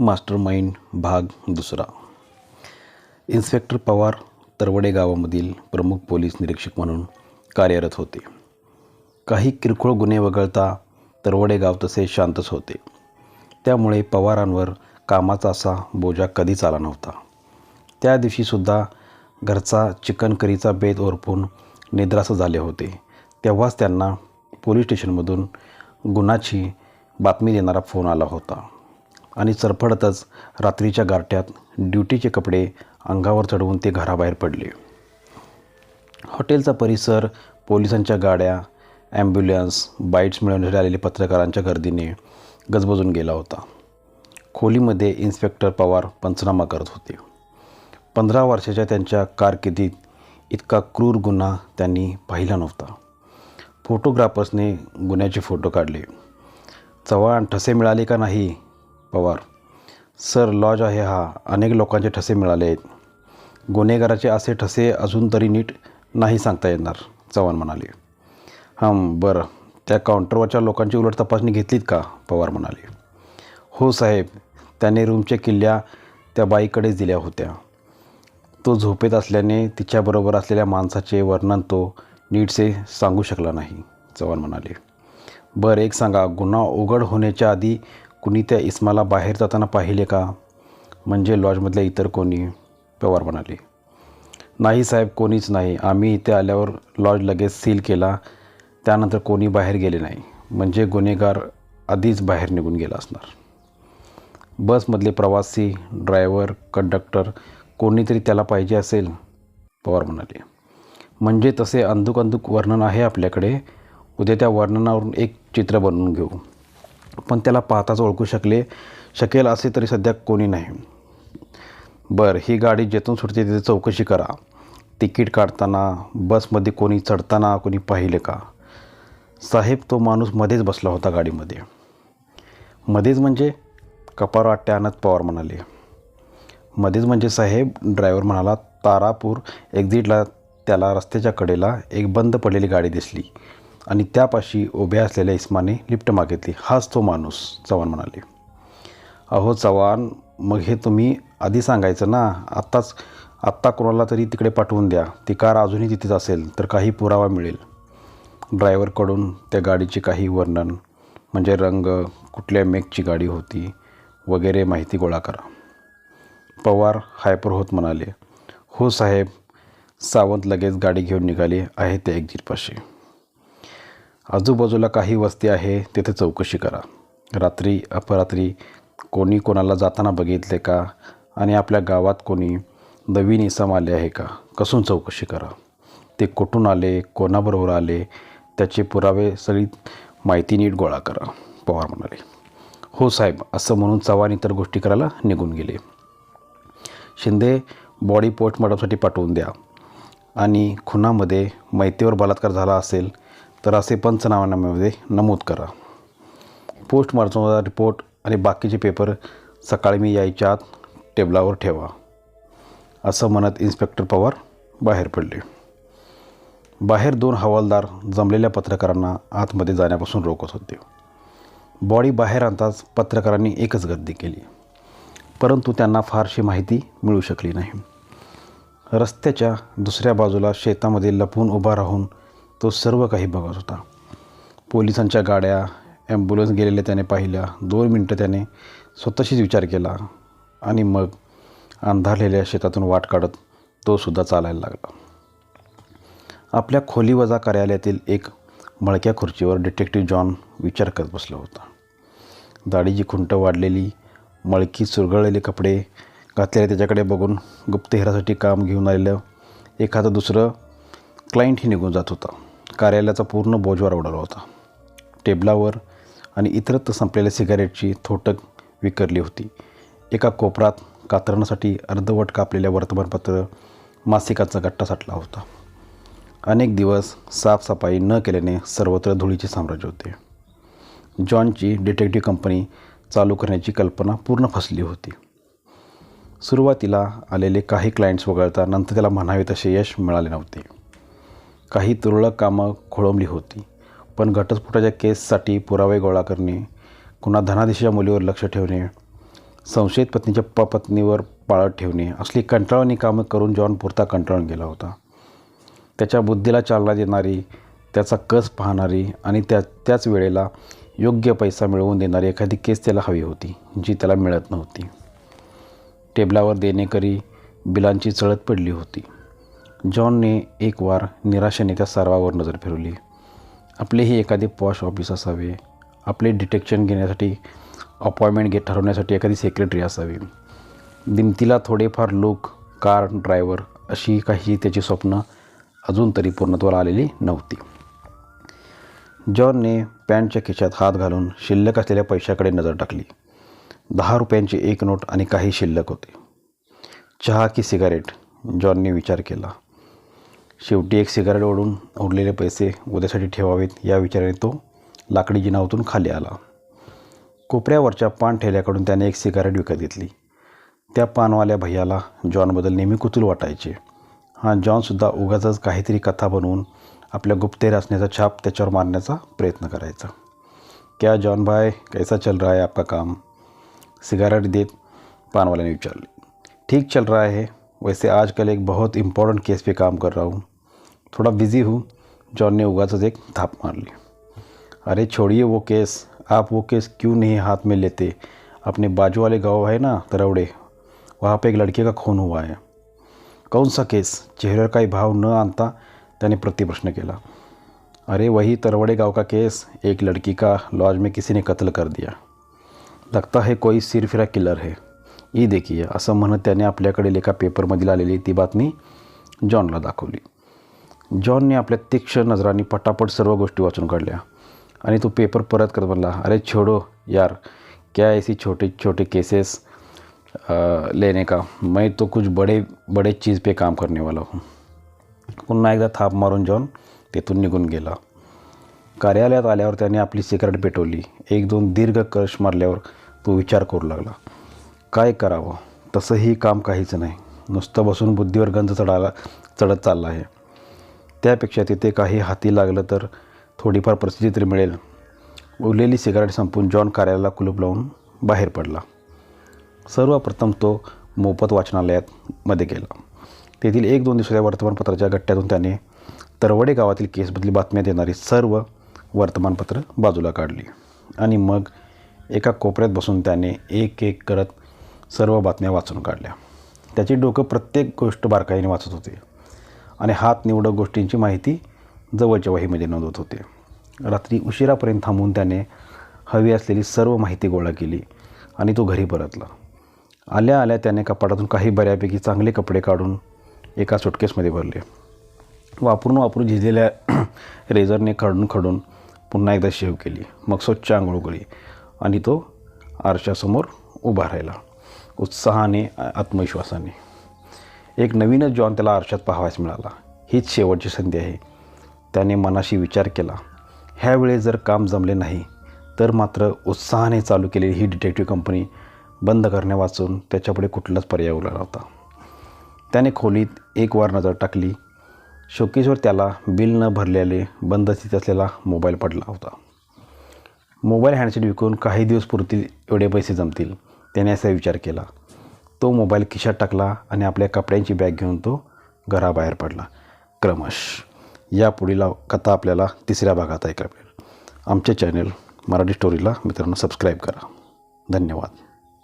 Master mind भाग दुसरा. Inspector Pawar Tarwade गावामधील प्रमुख पोलीस निरीक्षक म्हणून कार्यरत होते. काही किरकोळ गुन्हे वगळता तरवडे गाव तसे शांतच होते. त्यामुळे पवारांवर कामाचा असा बोजा कधीच आला नव्हता. त्या दिवशीसुद्धा घरचा चिकन करीचा बेत ओरपून निद्रास झाले होते. तेव्हाच त्यांना पोलीस स्टेशनमधून गुन्हाची बातमी देणारा फोन आला होता. आणि चरफडतच रात्रीच्या गारठ्यात ड्युटीचे कपडे अंगावर चढवून ते घराबाहेर पडले. हॉटेलचा परिसर पोलिसांच्या गाड्या ॲम्ब्युलन्स बाईट्स मिळवण्यासाठी आलेल्या पत्रकारांच्या गर्दीने गजबजून गेला होता. खोलीमध्ये इन्स्पेक्टर पवार पंचनामा करत होते. पंधरा वर्षाच्या त्यांच्या कारकिर्दीत इतका क्रूर गुन्हा त्यांनी पाहिला नव्हता. फोटोग्राफर्सने गुन्ह्याचे फोटो काढले. चव्हाण ठसे मिळाले का नाही पवार. सर लॉज आहे हा. अनेक लोकांचे ठसे मिळाले आहेत. गुन्हेगाराचे असे ठसे अजून तरी नीट नाही सांगता येणार चव्हाण म्हणाले. हां बरं. त्या काउंटरवरच्या लोकांची उलट तपासणी घेतलीत का? पवार म्हणाले. हो साहेब. त्याने रूमच्या किल्ल्या त्या बाईकडेच दिल्या होत्या. तो झोपेत असल्याने तिच्याबरोबर असलेल्या माणसाचे वर्णन तो नीटसे सांगू शकला नाही चव्हाण म्हणाले. बरं एक सांगा. गुन्हा उघड होण्याच्या आधी कुणी त्या इस्माला बाहेर जाताना पाहिले का? म्हणजे लॉजमधल्या इतर कोणी? पवार म्हणाले. नाही साहेब कोणीच नाही. आम्ही इथे आल्यावर लॉज लगेच सील केला. त्यानंतर कोणी बाहेर गेले नाही. म्हणजे गुन्हेगार आधीच बाहेर निघून गेला असणार. बसमधले प्रवासी ड्रायव्हर कंडक्टर कोणीतरी त्याला पाहिजे असेल? पवार म्हणाले. म्हणजे तसे अंधुक अंधुक वर्णन आहे आपल्याकडे. उद्या त्या वर्णनावरून एक चित्र बनवून घेऊ. पण त्याला पाहताच ओळखू शकले शकेल असे तरी सध्या कोणी नाही. बरं ही गाडी जेथून सुटते तिथे चौकशी करा. तिकीट काढताना बसमध्ये कोणी चढताना कोणी पाहिले का? साहेब तो माणूस मध्येच बसला होता गाडीमध्ये. मध्येच म्हणजे? कपार वाट्या आणत पवार म्हणाले. मध्येच म्हणजे साहेब ड्रायव्हर म्हणाला तारापूर एक्झिटला त्याला रस्त्याच्या कडेला एक बंद पडलेली गाडी दिसली. आणि त्यापाशी उभ्या असलेल्या इस्माने लिफ्ट मागितली. हाच तो माणूस चव्हाण म्हणाले. अहो चव्हाण मग हे तुम्ही आधी सांगायचं ना आत्ताच आत्ता कोणाला तरी तिकडे पाठवून द्या. ती कार अजूनही तिथेच असेल तर काही पुरावा मिळेल. ड्रायव्हरकडून त्या गाडीचे काही वर्णन म्हणजे रंग कुठल्या मेकची गाडी होती वगैरे माहिती गोळा करा. पवार हायपर होत म्हणाले हो साहेब सावंत लगेच गाडी घेऊन निघाले आहे त्या एक्झिटपाशी आजूबाजूला काही वस्ती आहे तिथे चौकशी करा. रात्री अपरात्री कोणी कोणाला जाताना बघितले का? आणि आपल्या गावात कोणी नवीन इसम आले आहे का? कसून चौकशी करा? ते कुठून आले कोणाबरोबर आले? त्याचे पुरावे सगळी माहिती नीट गोळा करा पवार म्हणाले. हो साहेब असं म्हणून चव्हाण इतर गोष्टी करायला निघून गेले. शिंदे बॉडी पोस्टमॉर्टमसाठी पाठवून द्या. आणि खुनामध्ये माहितीवर बलात्कार झाला असेल तर असे पंचनामानामध्ये नमूद करा. पोस्टमॉर्टमचा रिपोर्ट आणि बाकीचे पेपर सकाळी मी यायच्या आत टेबलावर ठेवा. असं म्हणत इन्स्पेक्टर पवार बाहेर पडले. बाहेर दोन हवालदार जमलेल्या पत्रकारांना आतमध्ये जाण्यापासून रोखत होते. बॉडी बाहेर आणताच पत्रकारांनी एकच गर्दी केली. परंतु त्यांना फारशी माहिती मिळू शकली नाही. रस्त्याच्या दुसऱ्या बाजूला शेतामध्ये लपून उभा राहून तो सर्व काही बघत होता. पोलिसांच्या गाड्या ॲम्ब्युलन्स गेलेल्या त्याने पाहिल्या. दोन मिनटं त्याने स्वतःशीच विचार केला आणि मग अंधारलेल्या शेतातून वाट काढत तो सुद्धा चालायला लागला. आपल्या खोलीवजा कार्यालयातील एक मळक्या खुर्चीवर डिटेक्टिव्ह जॉन विचार करत बसला होता. दाढीची खुंट वाढलेली मळकी चुरगळलेले कपडे घातलेले त्याच्याकडे बघून गुप्तहेरासाठी काम घेऊन आलेलं एखादं दुसरं क्लायंटही निघून जात होता. कार्यालयाचा पूर्ण बोजवार उडाला होता. टेबलावर आणि इतरत्र संपलेल्या सिगारेटची थोटक विकरली होती. एका कोपरात कातरण्यासाठी अर्धवट कापलेल्या वर्तमानपत्र मासिकाचा गट्टा साठला होता. अनेक दिवस साफसफाई न केल्याने सर्वत्र धुळीचे साम्राज्य होते. जॉनची डिटेक्टिव्ह कंपनी चालू करण्याची कल्पना पूर्ण फसली होती. सुरुवातीला आलेले काही क्लायंट्स वगळता नंतर त्याला म्हणावे तसे यश मिळाले नव्हते. काही तुरळक कामं खोळंबली होती. पण घटस्फोटाच्या केससाठी पुरावे गोळा करणे कुणा धनादेशाच्या मुलीवर लक्ष ठेवणे संशयित पत्नीच्या प पत्नीवर पाळत ठेवणे असली कंटाळवणी कामं करून जॉन पुरता कंटाळून गेला होता. त्याच्या बुद्धीला चालना देणारी त्याचा कस पाहणारी आणि त्या त्याच वेळेला योग्य पैसा मिळवून देणारी एखादी केस त्याला हवी होती जी त्याला मिळत नव्हती. टेबलावर देणेकरी बिलांची चळत पडली होती. जॉनने एक वार निराशेने त्या सर्वावर नजर फिरवली. आपलेही एखादे पॉश ऑफिस असावे. आपले डिटेक्शन घेण्यासाठी अपॉइंटमेंट घेत ठरवण्यासाठी एखादी सेक्रेटरी असावी. दिमतीला थोडेफार लोक कार ड्रायव्हर अशी काही त्याची स्वप्न अजून तरी पूर्णत्वाला आलेली नव्हती. जॉनने पॅन्टच्या खिशात हात घालून शिल्लक असलेल्या पैशाकडे नजर टाकली. दहा रुपयांची एक नोट आणि काही शिल्लक होते. चहा की सिगारेट? जॉनने विचार केला. शेवटी एक सिगारेट ओढून उरलेले पैसे उद्यासाठी ठेवावेत या विचाराने तो लाकडी जिनावतून खाली आला. कोपऱ्यावरच्या पान ठेल्याकडून त्याने एक सिगारेट विकत घेतली. त्या पानवाल्या भैयाला जॉनबद्दल नेहमी कुतूल वाटायचे. हा जॉनसुद्धा उगाचच काहीतरी कथा बनवून आपल्या गुप्तेर असण्याचा छाप त्याच्यावर मारण्याचा प्रयत्न करायचा. क्या जॉन भाय कैसा चल रहा है आपका काम? सिगारेट देत पानवाल्याने विचारले. ठीक चल रहा है वैसे आजकल एक बहुत इम्पॉर्टंट केस पे काम कर रहा हूँ. थोड़ा बिज़ी हूँ। जॉन ने उगाच एक थाप मार ली। अरे छोड़िए वो केस। आप वो केस क्यों नहीं हाथ में लेते? अपने बाजू वाले गाँव है ना तरवड़े वहाँ पे एक लड़के का खून हुआ है। कौन सा केस? चेहरे का ही भाव न आणता त्याने प्रतिप्रश्न केला। अरे वही तरवड़े गाँव का केस। एक लड़की का लॉज में किसी ने कत्ल कर दिया। लगता है कोई सिरफिरा किलर है। ही देखीये असं म्हणत त्याने आपल्याकडे एका पेपरमधील आलेली ती बातमी जॉनला दाखवली। जॉनने आपल्या तीक्ष्ण नजरांनी पटापट सर्व गोष्टी वाचून काढल्या. आणि तो पेपर परत करत म्हणला अरे छोडो यार क्या ऐसी छोटे छोटे केसेस लेने का? मैं तो कुछ बड़े बड़े चीज़ पे काम करने वाला हूँ. पुन्हा एकदा थाप मारून जॉन तेथून निघून गेला. कार्यालयात आल्यावर त्याने आपली सिगारेट पेटवली. एक दोन दीर्घ कर्ष मारल्यावर तो विचार करू लागला. काय करावं? तसंही काम काहीच नाही. नुसतं बसून बुद्धीवर गंज चढायला चढत चालला आहे. त्यापेक्षा तिथे काही हाती लागलं तर थोडीफार प्रसिद्धी तरी मिळेल. उरलेली सिगारेट संपून जॉन कार्यालयाला कुलूप लावून बाहेर पडला. सर्वप्रथम तो मोफत वाचनालयात मध्ये गेला. तेथील एक दोन दिवसाच्या वर्तमानपत्राच्या गट्ट्यातून त्याने तरवडे गावातील केसबद्दल बातम्या देणारी सर्व वर्तमानपत्र बाजूला काढली. आणि मग एका कोपऱ्यात बसून त्याने एक एक करत सर्व बातम्या वाचून काढल्या. त्याचे डोकं प्रत्येक गोष्ट बारकाईने वाचत होते. आणि हात निवडक गोष्टींची माहिती जवळच्या वहीमध्ये नोंदवत होते. रात्री उशिरापर्यंत थांबून त्याने हवी असलेली सर्व माहिती गोळा केली आणि तो घरी परतला. आल्या आल्या त्याने कपाटातून काही बऱ्यापैकी चांगले कपडे काढून एका सुटकेसमध्ये भरले. वापरून वापरून झिजलेल्या रेझरने खडून खडून पुन्हा एकदा शेव केली. मग स्वच्छ आंघोळ केली आणि तो आरशासमोर उभा राहिला. उत्साहाने आत्मविश्वासाने. एक नवीनच जॉन त्याला आरशात पाहावयास मिळाला. हीच शेवटची संधी आहे. त्याने मनाशी विचार केला. ह्यावेळेस जर काम जमले नाही तर मात्र उत्साहाने चालू केलेली ही डिटेक्टिव्ह कंपनी बंद करण्या वाचून त्याच्यापुढे कुठलाच पर्याय उरला नव्हता. त्याने खोलीत एक वार नजर टाकली. शोकेसवर त्याला बिल न भरलेले बंद स्थित असलेला मोबाईल पडला होता. मोबाईल हँडसेट विकून काही दिवस पुरतील एवढे पैसे जमतील त्याने असा विचार केला. तो मोबाईल खिशात टाकला आणि आपल्या कपड्यांची बॅग घेऊन तो घराबाहेर पडला. क्रमश या पुढील कथा आपल्याला तिसऱ्या भागात ऐकायला मिळेल. आमचे चॅनल मराठी स्टोरीला मित्रांनो सबस्क्राईब करा. धन्यवाद.